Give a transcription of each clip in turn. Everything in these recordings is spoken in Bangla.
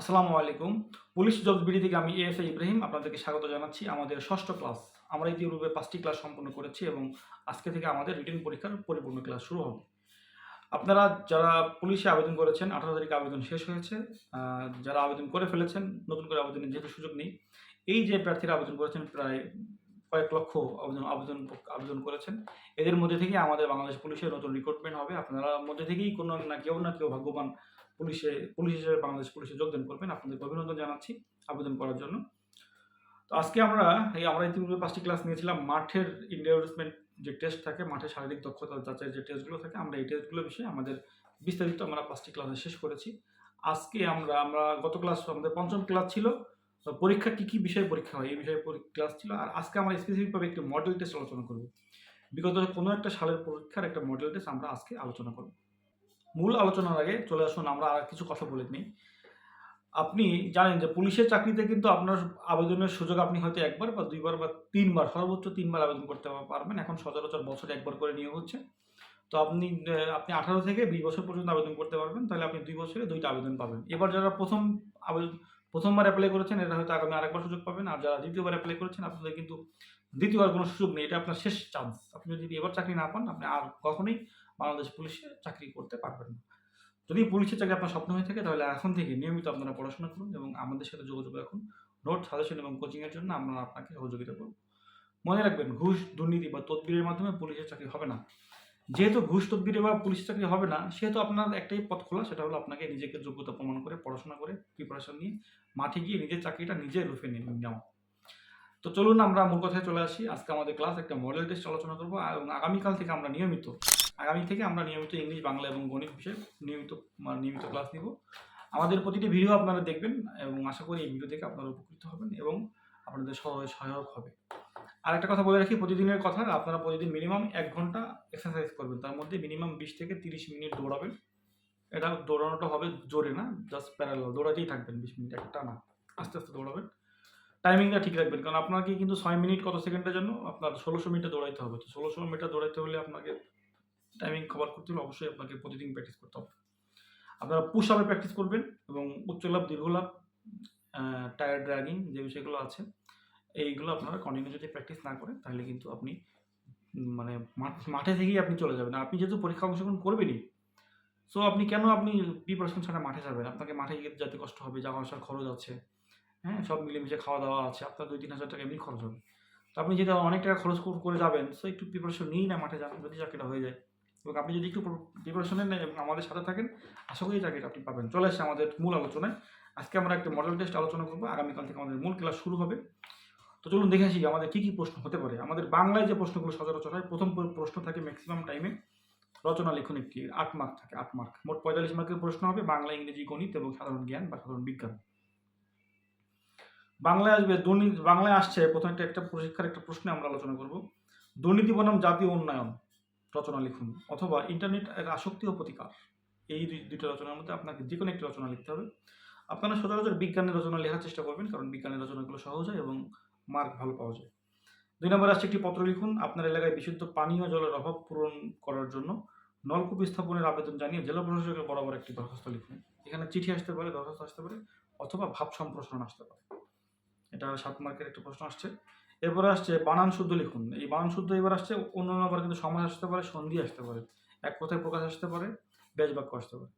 আসসালামু আলাইকুম। পুলিশ জব বিডি থেকে আমি এএসআই ইব্রাহিম আপনাদেরকে স্বাগত জানাচ্ছি আমাদের ষষ্ঠ ক্লাস। আমরা ইতিপূর্বে পাঁচটি ক্লাস সম্পন্ন করেছি এবং আজকে থেকে আমাদের রিটেন পরীক্ষার পরিপূর্ণ ক্লাস শুরু হবে। আপনারা যারা পুলিশে আবেদন করেছেন, আঠারো তারিখে আবেদন শেষ হয়েছে। যারা আবেদন করে ফেলেছেন, নতুন করে আবেদনের যেহেতু সুযোগ নেই, এই যে প্রার্থীরা আবেদন করেছেন, প্রায় কয়েক লক্ষ আবেদন আবেদন আবেদন করেছেন। এদের মধ্যে থেকে আমাদের বাংলাদেশ পুলিশের নতুন রিক্রুটমেন্ট হবে। আপনারা মধ্যে থেকেই কোনো না কেউ না কেউ ভাগ্যবান পুলিশে, পুলিশ হিসেবে বাংলাদেশ পুলিশে যোগদান করবেন। আপনাদের অভিনন্দন জানাচ্ছি আবেদন করার জন্য। তো আজকে আমরা এই, আমরা ইতিপূর্বে পাঁচটি ক্লাস নিয়েছিলাম। মাঠের ইন্ডিয়ারসমেন্ট যে টেস্ট থাকে মাঠে শারীরিক দক্ষতা যাচাইয়ের যে টেস্টগুলো থাকে, আমরা এই টেস্টগুলো বিষয়ে আমাদের বিস্তারিত আমরা পাঁচটি ক্লাসে শেষ করেছি। আজকে আমরা আমরা গত ক্লাস আমাদের পঞ্চম ক্লাস ছিল। পরীক্ষা কী কী বিষয়ে পরীক্ষা হয়, এই বিষয়ে ক্লাস ছিল। আর আজকে আমরা স্পেসিফিকভাবে একটি মডেল টেস্ট আলোচনা করব। বিগত কোনো একটা সালের পরীক্ষার একটা মডেল টেস্ট আমরা আজকে আলোচনা করব। মূল আলোচনার আগে চলে আসুন, আমরা আর কিছু কথা বলে নিই। আপনি জানেন যে পুলিশের চাকরিতে কিন্তু আপনার আবেদনের সুযোগ আপনি হয়তো একবার বা দুইবার বা তিনবার, সর্বোচ্চ তিনবার আবেদন করতে পারবেন। এখন সচরাচর বছরে একবার করে নিয়োগ হচ্ছে। তো আপনি আপনি আঠারো থেকে বিশ বছর পর্যন্ত আবেদন করতে পারবেন, তাহলে আপনি দুই বছরে দুইটা আবেদন পাবেন। এবার যারা প্রথম আবেদন প্রথমবার অ্যাপ্লাই করেছেন এটা হয়তো আগামী আরেকবার সুযোগ পাবেন। আর যারা দ্বিতীয়বার অ্যাপ্লাই করেছেন, আপনাদের কিন্তু দ্বিতীয়বার কোনো সুযোগ নেই। এটা আপনার শেষ চান্স আপনি যদি এবার চাকরি না পান, আপনি আর কখনোই বাংলাদেশ পুলিশে চাকরি করতে পারবেন না। যদি পুলিশের চাকরি আপনার স্বপ্ন হয়ে থাকে, তাহলে এখন থেকে নিয়মিত আপনারা পড়াশোনা করুন এবং আমাদের সাথে যোগাযোগ রাখুন। নোট, সাজেশন এবং কোচিংয়ের জন্য আমরা আপনাকে সহযোগিতা করব। মনে রাখবেন, ঘুষ, দুর্নীতি বা তদবিরের মাধ্যমে পুলিশের চাকরি হবে না। যেহেতু ঘুষ, তদবিরে বা পুলিশের চাকরি হবে না, সেহেতু আপনার একটাই পথ খোলা, সেটা হলো আপনাকে নিজেকে যোগ্যতা প্রমাণ করে, পড়াশোনা করে প্রিপারেশন নিয়ে মাঠে গিয়ে নিজের চাকরিটা নিজে রুফে নিয়ে নেওয়া। তো চলুন আমরা মূল কথায় চলে আসি। আজকে আমাদের ক্লাস একটা মডেল টেস্ট আলোচনা করব এবং আগামীকাল থেকে আমরা নিয়মিত আগামী থেকে আমরা নিয়মিত ইংলিশ, বাংলা এবং গণিত বিষয়ে নিয়মিত মানে নিয়মিত ক্লাস নিব। আমাদের প্রতিটি ভিডিও আপনারা দেখবেন এবং আশা করি এই ভিডিও থেকে আপনারা উপকৃত হবেন এবং আপনাদের সহায় সহায়ক হবে। আর একটা কথা বলে রাখি, প্রতিদিনের কথা, আপনারা প্রতিদিন মিনিমাম এক ঘণ্টা এক্সারসাইজ করবেন। তার মধ্যে মিনিমাম বিশ থেকে তিরিশ মিনিট দৌড়াবেন। এটা দৌড়ানোটা হবে জোরে না জাস্ট প্যারাল দৌড়াতেই থাকবেন বিশ মিনিট, একটা না, আস্তে আস্তে দৌড়াবেন। টাইমিংটা ঠিক রাখবেন, কারণ আপনাকে কিন্তু ছয় মিনিট কত সেকেন্ডের জন্য, আপনার ষোলোশো মিটার দৌড়াইতে হবে। তো ষোলোশো মিটার দৌড়াইতে হলে আপনাকে টাইমিং কভার করতে হলে অবশ্যই আপনাকে প্রতিদিন প্র্যাকটিস করতে হবে। আপনারা পুশ আপে প্র্যাকটিস করবেন এবং উচ্চ লাভ, দীর্ঘ লাভ টায়ার ড্র্যাগিং যে বিষয়গুলো আছে, এইগুলো আপনারা কন্টিনিউ যদি প্র্যাকটিস না করেন, তাহলে কিন্তু আপনি মানে মাঠ- থেকেই আপনি চলে যাবেন। আপনি যেহেতু পরীক্ষা অংশগ্রহণ করবেনই সো আপনি কেন আপনি প্রিপারেশন ছাড়া মাঠে যাবেন? আপনাকে মাঠে গিয়ে যাতে কষ্ট হবে, যাওয়া আসার খরচ আছে হ্যাঁ সব মিলেমিশে খাওয়া দাওয়া আছে, আপনার দুই, তিন হাজার টাকা এমনি খরচ হবে। তো আপনি যদি অনেক টাকা খরচ করে যাবেন সো একটু প্রিপারেশন নিয়েই না মাঠে যান, যদি চাকরিটা হয়ে যায়। এবং আপনি যদি একটু প্রিপারেশন নেন এবং আমাদের সাথে থাকেন, আশা করি চাকরিটা আপনি পাবেন। চলে আসে আমাদের মূল আলোচনায়। আজকে আমরা একটা মডেল টেস্ট আলোচনা করব। আগামীকাল থেকে আমাদের মূল ক্লাস শুরু হবে। তো চলুন দেখে আসি আমাদের কী কী প্রশ্ন হতে পারে। আমাদের বাংলায় যে প্রশ্নগুলো সচরাচর হয়, প্রথম প্র- প্রশ্ন থাকে ম্যাক্সিমাম টাইমে রচনা, লিখন একটি, আট মার্ক থাকে, আট মার্ক মোট পঁয়তাল্লিশ মার্কের প্রশ্ন হবে, বাংলা, ইংরেজি, গণিত এবং সাধারণ জ্ঞান বা সাধারণ বিজ্ঞান। বাংলায় আসবে দুর্নীতি বাংলায় আসছে প্রথম একটা একটা পরীক্ষার একটা প্রশ্নে আমরা আলোচনা করব। দুর্নীতি বনাম জাতীয় উন্নয়ন। রচনা লিখুন অথবা ইন্টারনেট আসক্তি ও প্রতিকার। এই দুই- দুইটা রচনার মধ্যে আপনাকে যে কোনো একটি রচনা লিখতে হবে। আপনারা সচরাচর বিজ্ঞানের রচনা লেখার চেষ্টা করবেন, কারণ বিজ্ঞানের রচনাগুলো সহজ হয় এবং মার্ক ভালো পাওয়া যায়। দুই নম্বর আসছে একটি পত্র লিখুন, আপনার এলাকায় বিশুদ্ধ পানীয় জলের অভাব পূরণ করার জন্য। নলকূপ স্থাপনের আবেদন জানিয়ে জেলা প্রশাসকের বরাবর একটি দরখাস্ত লিখুন। এখানে চিঠি আসতে পারে, দরখাস্ত আসতে পারে, অথবা ভাব সম্প্রসারণ আসতে পারে। এটা সাত মার্কের একটা প্রশ্ন আসছে। এরপরে আসছে বানান শুদ্ধ লিখুন। এই বানান শুদ্ধ এবার আসছে, অন্য আবার কিন্তু সমাজ আসতে পারে, সন্ধি আসতে পারে, এক কথায় প্রকাশ আসতে পারে ব্যাজ বাক্য আসতে পারে।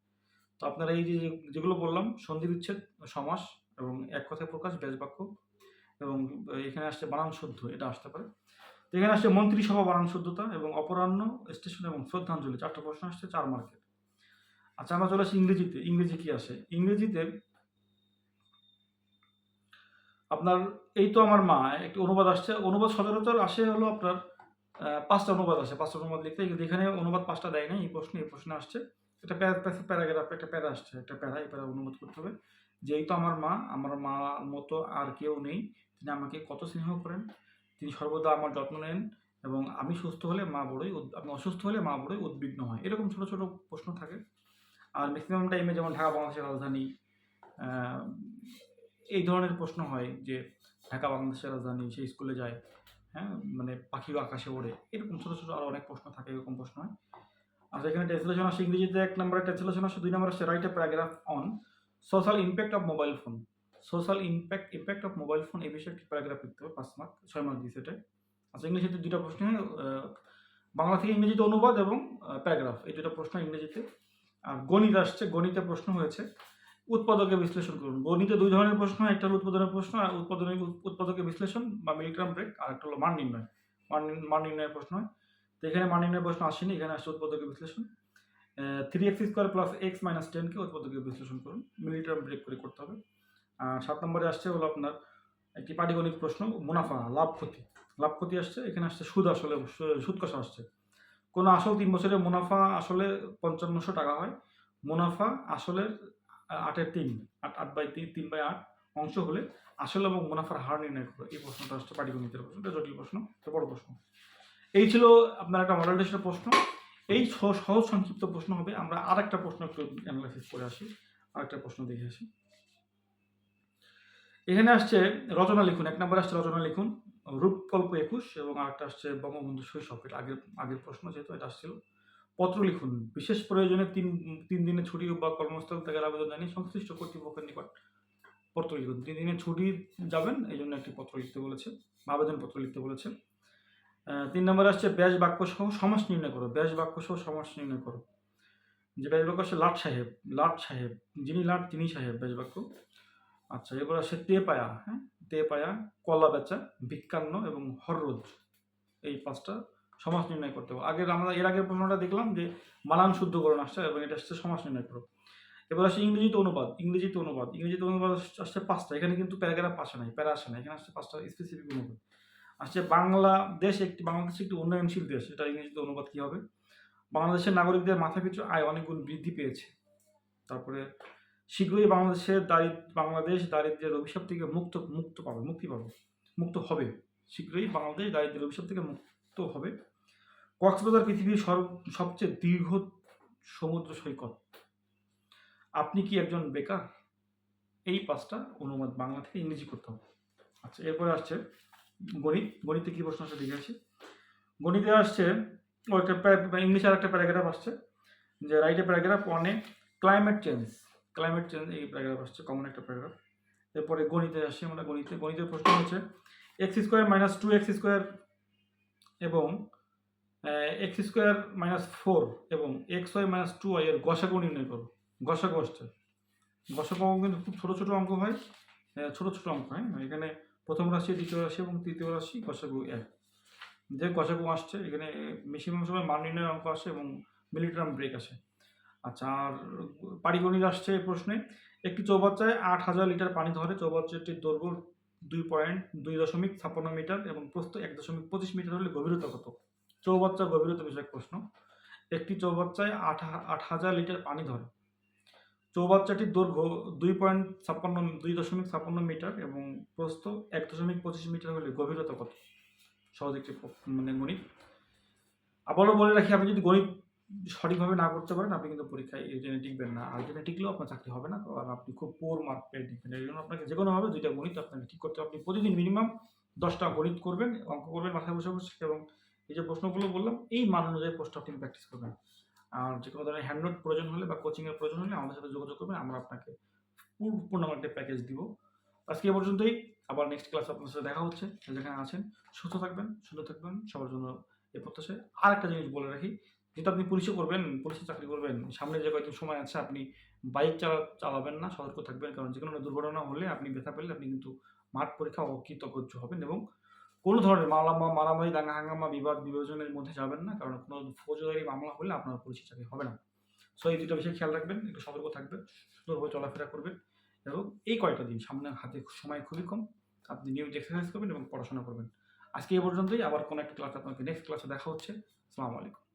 তো আপনারা এই যে যেগুলো বললাম, সন্ধি বিচ্ছেদ, সমাস এবং এক কথায় প্রকাশ ব্যাজ বাক্য এবং এখানে আসছে বানান শুদ্ধ, এটা আসতে পারে। তো এখানে আসছে মন্ত্রিসভা বানান শুদ্ধতা এবং অপরাহ্ন, স্টেশন এবং শ্রদ্ধাঞ্জলি, চারটা প্রশ্ন আসছে, চার মার্কের। আচ্ছা আমরা চলে আসি ইংরেজিতে। ইংরেজি কি আসে? ইংরেজিতে আপনার, এই তো আমার মা, একটি অনুবাদ আসছে, অনুবাদ সচরাচর আসে হলো আপনার পাঁচটা অনুবাদ আসে, পাঁচটা অনুবাদ লিখতে, কিন্তু এখানে অনুবাদ পাঁচটা দেয় না এই প্রশ্নে এই প্রশ্নে আসছে। এটা প্যারাগ্রাফ, একটা প্যারা আসছে, একটা প্যারা, এই প্যারা অনুবাদ করতে হবে। যে এই তো আমার মা আমার মা মতো আর কেউ নেই, তিনি আমাকে কত স্নেহ করেন, তিনি সর্বদা আমার যত্ন নেন, এবং আমি সুস্থ হলে মা বড়ই আমি অসুস্থ হলে মা বড়ই উদ্বিগ্ন হয়। এরকম ছোট ছোট প্রশ্ন থাকে। আর ম্যাক্সিমাম টাইমে যেমন ঢাকা, বাংলাদেশের রাজধানী ধরনের প্রশ্ন হয় যে ঢাকা বাংলাদেশের রাজধানী সে স্কুলে যায় হ্যাঁ মানে পাখিও আকাশে ওড়ে, এরকম ছোটো ছোটো আরও অনেক প্রশ্ন থাকে, এরকম প্রশ্ন হয়। আর এখানে ট্রান্সলেশন আসে, ইংরেজিতে এক নম্বরে ট্রান্সলেশন আসে, দুই নম্বর আসছে right a paragraph on social impact of mobile phone social impact impact of mobile phone এই বিষয়ে একটি প্যারাগ্রাফ লিখতে হবে, পাঁচ মার্ক ছয় মার্ক দিয়েছে এটা আচ্ছা ইংরেজিতে দুটো প্রশ্ন বাংলা থেকে ইংরেজিতে অনুবাদ এবং প্যারাগ্রাফ এই দুটো প্রশ্ন ইংরেজিতে। আর গণিত আসছে, গণিতে প্রশ্ন হয়েছে। উৎপাদকে বিশ্লেষণ করুন। গণিতে দুই ধরনের প্রশ্ন, একটা হলো উৎপাদনের প্রশ্ন, আর উৎপাদনের উৎপাদকে বিশ্লেষণ বা মিলিগ্রাম ব্রেক, আর একটা হলো মান নির্ণয়। মান মান নির্ণয়ের প্রশ্ন হয়। তো এখানে মান নির্ণয়ের প্রশ্ন আসেনি, এখানে আসছে উৎপাদকে বিশ্লেষণ। Three x square plus x minus টেনকে উৎপাদকে বিশ্লেষণ করুন। মিলিগ্রাম ব্রেক করে করতে হবে। আর সাত নম্বরে আসছে হলো আপনার একটি পাটিগণিত প্রশ্ন, মুনাফা, লাভ, ক্ষতি। লাভ, ক্ষতি আসছে, এখানে আসছে সুদ আসলে সুদ কষা আসছে। কোনো আসল তিন বছরের মুনাফা আসলে পঞ্চান্নশো টাকা হয়। মুনাফা আসলের আটের তিন, আট আট বাই তিন তিন বাই আট অংশ হলে আসল এবং মুনাফার হার নির্ণয় করো এই প্রশ্নটা আসছে পাটিগণিতের প্রশ্ন। এটা জটিল প্রশ্ন, এটা বড় প্রশ্ন। এই ছিল আপনার একটা মডেল টেস্টের প্রশ্ন। এই সহ- সহজ সংক্ষিপ্ত প্রশ্ন হবে। আমরা আর একটা প্রশ্ন একটু অ্যানালাইসিস করে আসি আর একটা প্রশ্ন দেখে আসি। এখানে আসছে রচনা লিখুন। এক নম্বরে আসছে রচনা লিখুন। রূপকল্প একুশ এবং আরেকটা আসছে বঙ্গবন্ধু শৈশব। এটা আগের আগের প্রশ্ন যেহেতু এটা আসছিল। পত্র লিখুন। বিশেষ প্রয়োজনে তিন তিন দিনের ছুটি বা কর্মস্থল থেকে আবেদন জানিয়ে সংশ্লিষ্ট কর্তৃপক্ষের নিকট পত্র লিখুন। তিন দিনের ছুটি যাবেন এই জন্য একটি পত্র লিখতে বলেছে বা আবেদনপত্র লিখতে বলেছে। তিন নম্বরে আসছে ব্যাস বাক্য সহ সমাস নির্ণয় করো। ব্যাস বাক্য সহ সমাস নির্ণয় করো। যে ব্যাস বাক্য আসছে লাট সাহেব লাট সাহেব, যিনি লাট তিনি সাহেব ব্যাস বাক্য। আচ্ছা এবার আসছে তে পায়া হ্যাঁ? তে পায়া, কলা বেচা, ভিক্ষান্ন এবং হররোজ এই পাঁচটা সমাস নির্ণয় করতে হবে। আগের আমরা এর আগের প্রশ্নটা দেখলাম যে মানান শুদ্ধকরণ আসছে এবং এটা আসছে সমাস নির্ণয় করো। এবার আসছে ইংরেজিতে অনুবাদ ইংরেজিতে অনুবাদ ইংরেজিতে অনুবাদ আসছে- পাঁচটা। এখানে কিন্তু প্যারাগ্রাফ আসে নাই, প্যারা আসে না এখানে আসছে পাঁচটা স্পেসিফিক অনুবাদ। আসছে বাংলাদেশ একটি বাংলাদেশ একটি উন্নয়নশীল দেশ। এটা ইংরেজিতে অনুবাদ কী হবে? বাংলাদেশের নাগরিকদের মাথাপিছু আয় অনেক গুণ বৃদ্ধি পেয়েছে। তারপরে শীঘ্রই বাংলাদেশের দারিদ্র বাংলাদেশ দারিদ্র্যের অভিশাপ থেকে মুক্ত মুক্ত পাবে, মুক্তি পাবে, মুক্ত হবে। শীঘ্রই বাংলাদেশ দারিদ্র্যের অভিশাপ থেকে মুক্ত হবে। কক্সবাজার পৃথিবীর সবচেয়ে দীর্ঘ সমুদ্র সৈকত। আপনি কি একজন বেকার? এই পাঁচটা অনুবাদ বাংলা থেকে ইংরেজি করতে হবে। আচ্ছা এরপরে আসছে গণিত। গণিতে কি প্রশ্ন আসছে? দেখে আসি। গণিতে আসছে ও একটা ইংলিশে আর একটা প্যারাগ্রাফ আসছে যে রাইট প্যারাগ্রাফ ওয়ানে ক্লাইমেট চেঞ্জ। ক্লাইমেট চেঞ্জ এই প্যারাগ্রাফ আসছে, কমন একটা প্যারাগ্রাফ। এরপরে গণিতে আসছি আমরা গণিতে। গণিতের প্রশ্ন হচ্ছে x square minus two x square এবং এক্স স্কোয়ার মাইনাস ফোর এবং x y minus two y এর গসাগু নির্ণয় করো। গসাগু আসছে। গসাগু অঙ্ক কিন্তু খুব ছোটো ছোটো অঙ্ক হয়। ছোটো ছোটো অঙ্ক হয়। এখানে প্রথম রাশি, দ্বিতীয় রাশি এবং তৃতীয় রাশি গসাগু এক। যে গসাগু আসছে, এখানে ম্যাক্সিমাম সময় মান নির্ণয়ের অঙ্ক আসে এবং মিলিগ্রাম ব্রেক আসে। আচ্ছা আর পারিগণিত আসছে এই প্রশ্নে। একটি চৌবাচ্চায় আট হাজার লিটার পানি ধরে। চৌবাচ্চাটির দৈর্ঘ্য দুই পয়েন্ট দুই দশমিক ছাপ্পান্ন মিটার এবং প্রস্থ এক দশমিক পঁচিশ মিটার হলে গভীরতা কত? চৌবাচ্চার গভীরতা বিষয়ক প্রশ্ন। একটি চৌবাচ্চায় আট আট হাজার লিটার পানি ধরে। চৌবাচ্চাটির দৈর্ঘ্য দুই পয়েন্ট ছাপ্পান্ন, দুই দশমিক ছাপ্পান্ন মিটার এবং প্রস্থ এক দশমিক পঁচিশ মিটার হলে গভীরতা কত? সহজ একটি মানে গণিত। আবারও বলে রাখি আপনি যদি গণিত সঠিকভাবে না করতে পারেন, আপনি কিন্তু পরীক্ষায় এই জন্য টিকবেন না। আর টিকলেও আপনার চাকরি হবে না। কারণ আপনি খুব পোর মার্ক পেয়ে টিকবেন এই জন্য আপনাকে যে কোনোভাবে দুইটা গণিত আপনাকে ঠিক করতে আপনি প্রতিদিন মিনিমাম দশটা গণিত করবেন, অঙ্ক করবেন, মাথায় বসে বসে। এবং এই যে প্রশ্নগুলো বললাম, এই মান অনুযায়ী প্রশ্ন আপনি প্র্যাকটিস করবেন। আর যে কোনো ধরনের হ্যান্ড নোট প্রয়োজন হলে বা কোচিংয়ের প্রয়োজন হলে আমাদের সাথে যোগাযোগ করবেন। আমরা আপনাকে পূর্ণ একটা প্যাকেজ দিব। আজকে এ পর্যন্তই। আবার নেক্সট ক্লাস আপনার সাথে দেখা হচ্ছে। যেখানে আছেন, সুস্থ থাকবেন, সুন্দর থাকবেন। সবার জন্য এ প্রত্যাশায় আর একটা জিনিস বলে রাখি। যেহেতু আপনি পুলিশে করবেন পুলিশে চাকরি করবেন, সামনে যে কয়েকদিন সময় আছে, আপনি বাইক চালা, চালাবেন না, সতর্ক থাকবেন, কারণ যে কোনো দুর্ঘটনা হলে আপনি ব্যথা পেলে আপনি কিন্তু মাঠ পরীক্ষা অকৃতজ্ঞ হবেন এবং কোনো ধরনের মালামা, মারামারি, দাঙ্গা, হাঙ্গামা, বিবাদ, বিভাজনের মধ্যে যাবেন না, কারণ কোনো ফৌজদারি মামলা হলে আপনার পুলিশের চাকরি হবে না। সো এই দুটো বিষয়ে খেয়াল রাখবেন, একটু সতর্ক থাকবেন, সুন্দরভাবে চলাফেরা করবেন এবং এই কয়টা দিন সামনে হাতে সময় খুবই কম, আপনি নিয়মিত এক্সারসাইজ করবেন এবং পড়াশোনা করবেন। আজকে এই পর্যন্তই, আবার কোনো একটা ক্লাস আপনাকে নেক্সট ক্লাসে দেখা হচ্ছে। আসসালামু আলাইকুম।